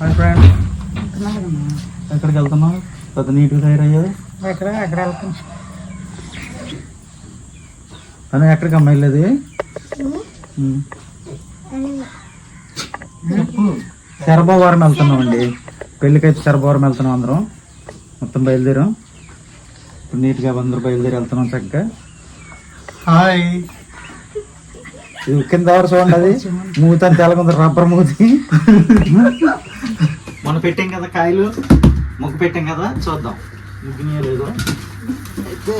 Hi friend ఎక్కడికి వెళ్తున్నావు? పెద్ద నీట్గా తయారయ్యావు? ఎక్కడ ఎక్కడ వెళ్తాం అని ఎక్కడికి అమ్మాయి చెప్పు. శరభావరం వెళ్తున్నాం అండి. పెళ్ళికైతే శరభావరం వెళ్తున్నాం అందరం. మొత్తం బయలుదేరాం. ఇప్పుడు నీట్గా అందరూ బయలుదేరి వెళ్తున్నాం చక్కగా. హాయ్. కింద ఎవరు చూడండి అది? మూతి అని తెలకుంది రబ్బర్ మూతి. మనం పెట్టాం కదా కాయలు ముగ్గు పెట్టాం కదా చూద్దాం. ముగ్గునే లేదు? అయితే.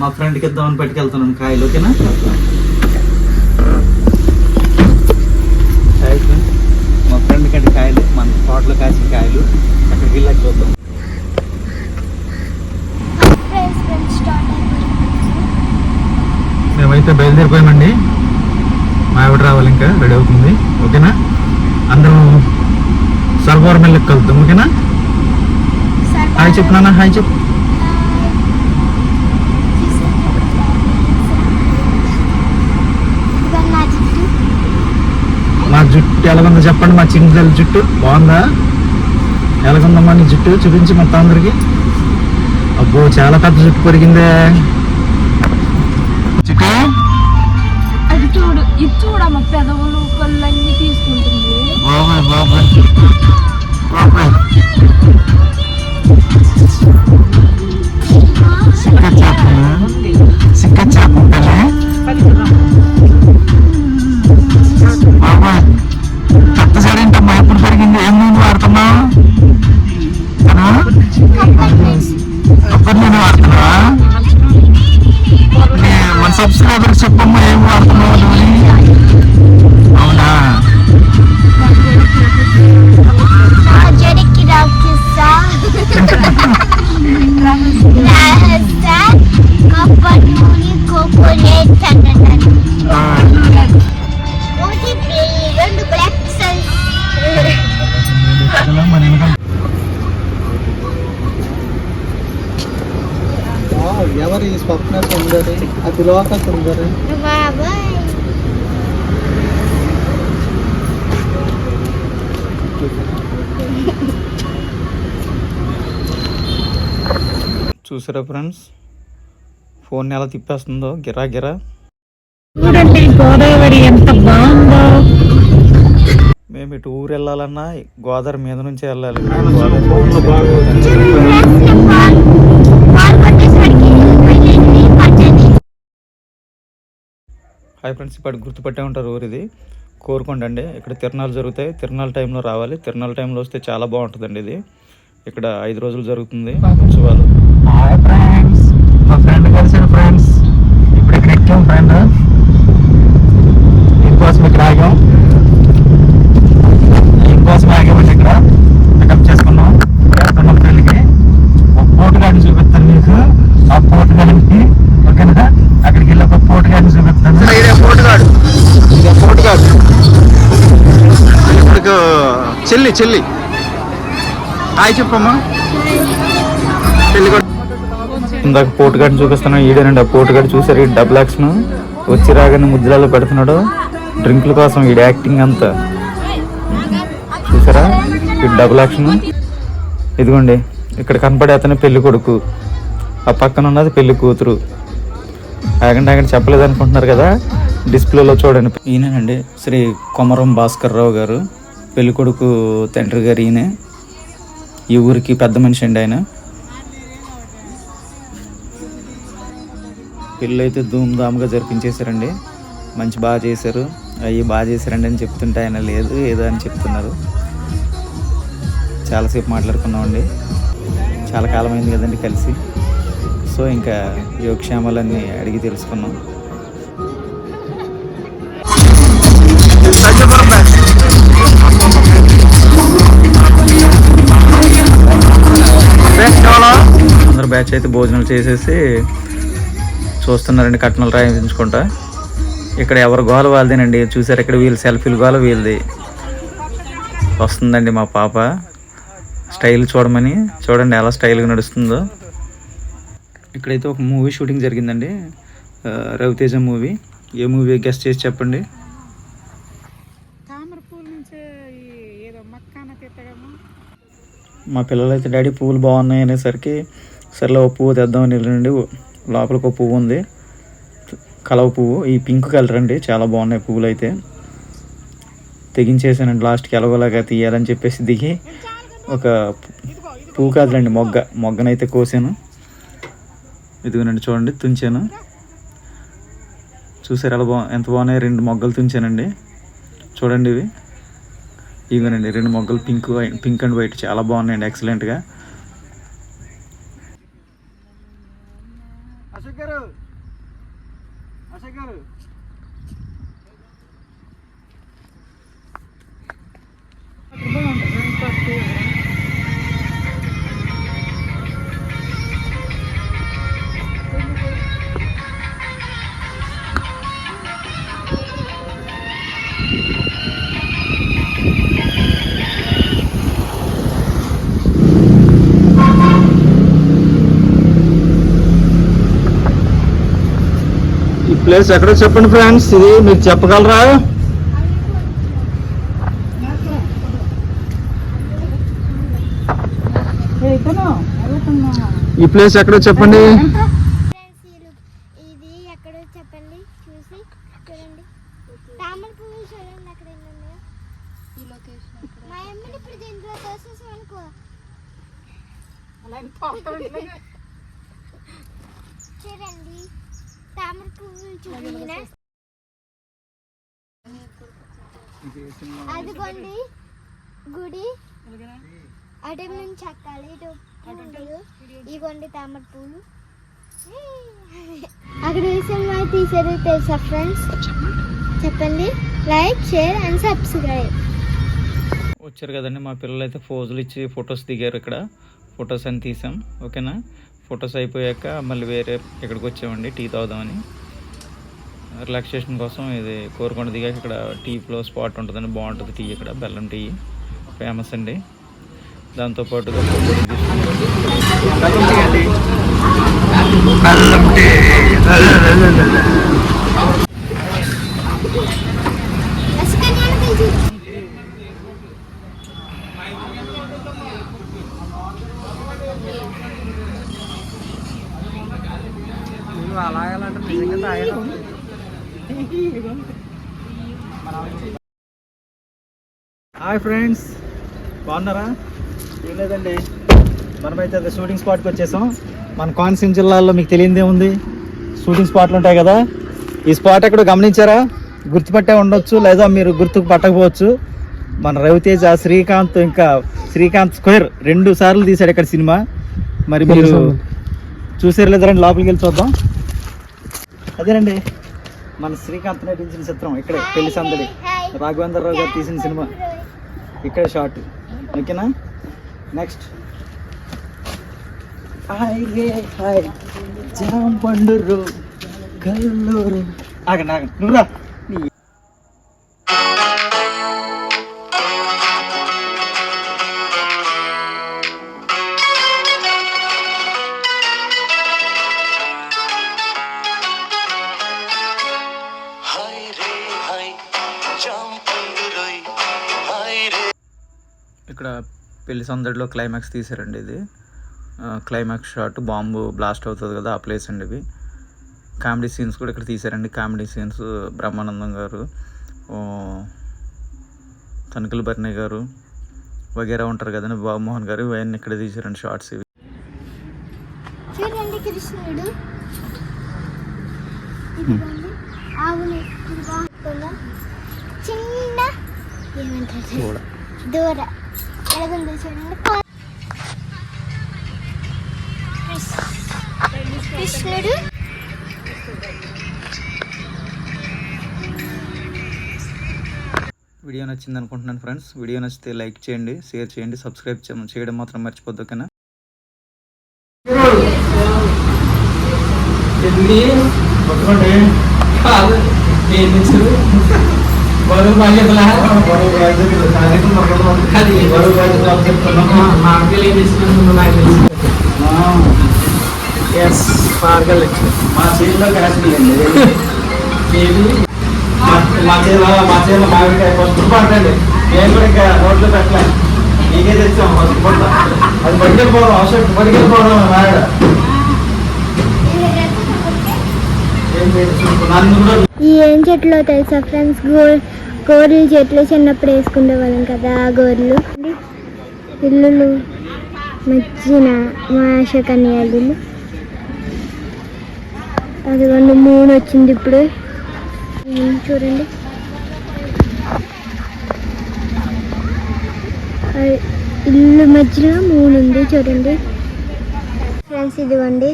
మా ఫ్రెండ్కి ఇద్దామని పట్టుకెళ్తున్నాను కాయలు ఓకేనా. మా ఫ్రెండ్ కంటే కాయలు మన తోటలో కాసిన కాయలు అక్కడికి వెళ్ళాక చూద్దాం మేమైతే బయలుదేరిపోయామండి. మా ఆవిడ రావాలి ఇంకా రెడీ అవుతుంది. ఓకేనా? అందరం సర్వర్ మిల్లుకి కలుద్దాం ఓకేనా? హాయ్ చెప్పు నాన్న హాయ్ చెప్పు. నా జుట్టు మా జుట్టు ఎలాగుందో చెప్పండి మా చింగిల్ జుట్టు. బాగుందా? ఎలాగుందమ్మా నీ జుట్టు? చూపించి మొత్తం అందరికి. అబ్బో చాలా పెద్ద జుట్టు పెరిగిందే. జుట్టు? చూడమ్మ పెదవులు కళ్ళన్నీ తీసుకుంటుంది. బాబాయ్ బాబాయ్. బాబాయ్. సిక్క చేప సిక్క ఎవరు ఈ స్వప్న సుందరి అతిలోక సుందరి బాబాయ్ చూసారా ఫ్రెండ్స్? ఫోన్ ఎలా తిప్పేస్తుందో? గిరా గిరా. చూడండి గోదావరి ఎంత బాగుందో. మేము ఇటు ఊరు వెళ్ళాలన్నా గోదావరి మీద నుంచి వెళ్ళాలి పాలు పట్టేసరికి వెళ్ళింది పచ్చడి హాయ్ ఫ్రెండ్స్ ఇప్పుడు గుర్తుపట్టే ఉంటారు ఊరు ఇది కోరుకోండి ఇక్కడ తిరణాలు జరుగుతాయి. తిరణాల టైంలో రావాలి. తిరణాల టైంలో వస్తే చాలా బాగుంటుందండి ఇది. ఇక్కడ ఐదు రోజులు జరుగుతుంది ఉత్సవాలు. హాయ్ ఫ్రెండ్స్ మా ఫ్రెండ్ కలిసిన ఫ్రెండ్స్ ఇప్పుడు ఫ్రెండ్ చెల్లి చెల్లి. హాయ్ చెప్పమ్మా. పెళ్ళి ఇందాక పోటుగాడిని చూపిస్తున్నాం ఈడేనండి ఆ పోటుగాడు చూసారు ఈ డబుల్ యాక్షన్. వచ్చి రాగానే ముద్దులలో పెడుతున్నాడు. డ్రింకుల కోసం ఈ యాక్టింగ్ అంతా. చూసారా ఈ డబుల్ యాక్షన్. ఇదిగోండి ఇక్కడ కనపడే అతను పెళ్ళి కొడుకు. ఆ పక్కన ఉన్నది పెళ్ళి కూతురు. ఆగండి ఆగండి చెప్పలేదు అనుకుంటున్నారు కదా. డిస్ప్లేలో చూడండి. ఈయనండి శ్రీ కొమరం భాస్కర్ రావు గారు. పెళ్ళి కొడుకు తండ్రి గారు ఈయనే. ఈ ఊరికి పెద్ద మనిషి అండి ఆయన. పెళ్ళి అయితే ధూమ్ధామ్గా జరిపించేశారండి. మంచి బాగా చేశారు. అవి బాగా చేశారండి అని చెప్తుంటే ఆయన లేదు ఏదో అని చెప్తున్నారు. చాలాసేపు మాట్లాడుకున్నామండి. చాలా కాలమైంది కదండి కలిసి. సో ఇంకా యోగక్షేమాలన్నీ అడిగి తెలుసుకున్నాం. అందరు బ్యాచ్ అయితే భోజనాలు చేసేసి చూస్తున్నారండి కట్నాలు రాయించుకుంటా. ఇక్కడ ఎవరు గోల వాళ్ళదేనండి చూసారు ఇక్కడ వీళ్ళు సెల్ఫీలు గోల వీళ్ళది. వస్తుందండి మా పాప. స్టైల్ చూడమని చూడండి ఎలా స్టైల్గా నడుస్తుందో. ఇక్కడైతే ఒక మూవీ షూటింగ్ జరిగిందండి. రవితేజ మూవీ. ఏ మూవీ గెస్ట్ చేసి చెప్పండి. మా పిల్లలు అయితే డాడీ పువ్వులు బాగున్నాయి అనేసరికి సర్లే ఒక పువ్వు తెద్దామని వెళ్ళండి లోపలికి ఒక పువ్వు ఉంది. కలవ పువ్వు. ఈ పింక్ కలర్ అండి. చాలా బాగున్నాయి పువ్వులు అయితే తెగించేసానండి. లాస్ట్కి ఎలాగోలాగా తీయాలని చెప్పేసి దిగి ఒక పువ్వు కాదులండి మొగ్గ. మొగ్గనైతే కోసాను. ఇదిగోనండి చూడండి తుంచాను. చూసారు ఎలా బా ఎంత బాగున్నాయి? రెండు మొగ్గలు తుంచానండి. చూడండి ఇవి. ఇవిగోనండి రెండు మొగ్గలు పింక్ పింక్ అండ్ వైట్ చాలా బాగున్నాయండి ఎక్సలెంట్గా ప్లేస్ ఎక్కడో చెప్పండి ఫ్రెండ్స్ ఇది మీరు చెప్పగలరా? ఈ ప్లేస్ ఎక్కడో చెప్పండి. ఫ్రెండ్స్ ఇది ఇది ఎక్కడో చెప్పండి చూసి చూడండి. తామర అదిగోండి గుడి. అటు నుంచి ఎక్కాలి. ఇటు పూలు ఇగోండి తామర పూలు. అక్కడ ఏ సినిమా తీసారు తెలుసా ఫ్రెండ్స్ చెప్పండి. లైక్ షేర్ అండ్ సబ్స్క్రైబ్ వచ్చారు కదండి మా పిల్లలు అయితే ఫోజులు ఇచ్చి ఫొటోస్ దిగారు ఇక్కడ. ఫొటోస్ అని తీసాం. ఓకేనా? ఫొటోస్ అయిపోయాక మళ్ళీ వేరే ఇక్కడికి వచ్చామండి టీ తాగుదామని. రిలాక్సేషన్ కోసం ఇది కోరుకొండ దిగాక ఇక్కడ టీ ఫ్లో స్పాట్ ఉంటుందండి బాగుంటుంది టీ ఇక్కడ బెల్లం టీ ఫేమస్ అండి. దాంతోపాటుగా హాయ్ ఫ్రెండ్స్. బాగున్నారా? ఏం లేదండి. మనమైతే అదే షూటింగ్ స్పాట్కి వచ్చేసాం. మన కోనసీమ జిల్లాలో మీకు తెలియదే ఉంది. షూటింగ్ స్పాట్లు ఉంటాయి కదా. ఈ స్పాట్ ఎక్కడ గమనించారా? గుర్తుపట్టే ఉండొచ్చు లేదా మీరు గుర్తుకు పట్టకపోవచ్చు. మన రవితేజ శ్రీకాంత్ ఇంకా శ్రీకాంత్ స్క్వేర్ రెండు సార్లు తీశాడు ఇక్కడ సినిమా. మరి మీరు చూసారు లేదండి లోపలికి వెళ్ళి చూద్దాం. అదేనండి. మన శ్రీకాంత్ నటించిన చిత్రం ఇక్కడే పెళ్ళి సందడి. రాఘవేంద్ర రావు గారు తీసిన సినిమా. ఇక్కడ షార్ట్ ఓకేనా? నెక్స్ట్ హాయ్ రే హాయ్. జాం పండురు కల్లూరు. ఆగండి ఆగండి. నువ్వు రా. పెళ్ళి సందడిలో క్లైమాక్స్ తీసారండి ఇది. క్లైమాక్స్ షాట్ బాంబు బ్లాస్ట్ అవుతుంది కదా ఆ ప్లేస్ అండి ఇవి కామెడీ సీన్స్ కూడా ఇక్కడ తీసారండి కామెడీ సీన్స్ బ్రహ్మానందం గారు తణుకుల భరణి గారు వగేరా ఉంటారు కదండి బాబుమోహన్ గారు ఇవన్నీ ఇక్కడ తీసారండి షార్ట్స్ ఇవి. చూడండి కృష్ణుడు. చిన్న దూర. ఎలాగుందో చూడండి కృష్ణుడు వీడియో నచ్చింది అనుకుంటున్నాను ఫ్రెండ్స్. వీడియో నచ్చితే లైక్ చేయండి షేర్ చేయండి సబ్స్క్రైబ్ చేయడం మాత్రం మర్చిపోద్దు ఓకేనా? మా చేతిలో క్యాష్ మా చేతిలో మా చేతిలో మామిడికాయ ఫస్ట్ పట్టండి నేను కూడా ఇంకా రోడ్లు పెట్టలేదు నీకే తెచ్చాం ఫస్ట్ పొట్ట అది పట్టుకెళ్ళిపోవడం అవసరం పట్టుకెళ్ళిపోవడం నాయన ఏం చేయొచ్చు ఏం చెట్లు తెలుసా ఫ్రెండ్స్? గోల్డ్ గోర్లు చెట్లు చిన్నప్పుడు వేసుకునే వాళ్ళం కదా ఆ గోర్లు. ఇల్లులు మచ్చిన మా కన్యాల ఇల్లు అదిగోండి మూన్ వచ్చింది ఇప్పుడు. చూడండి. ఇల్లు మధ్యలో మూడు ఉంది చూడండి. ఫ్రెండ్స్ ఇదిగోండి.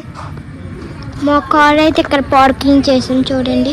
మా కార్ అయితే ఇక్కడ పార్కింగ్ చేసాం చూడండి.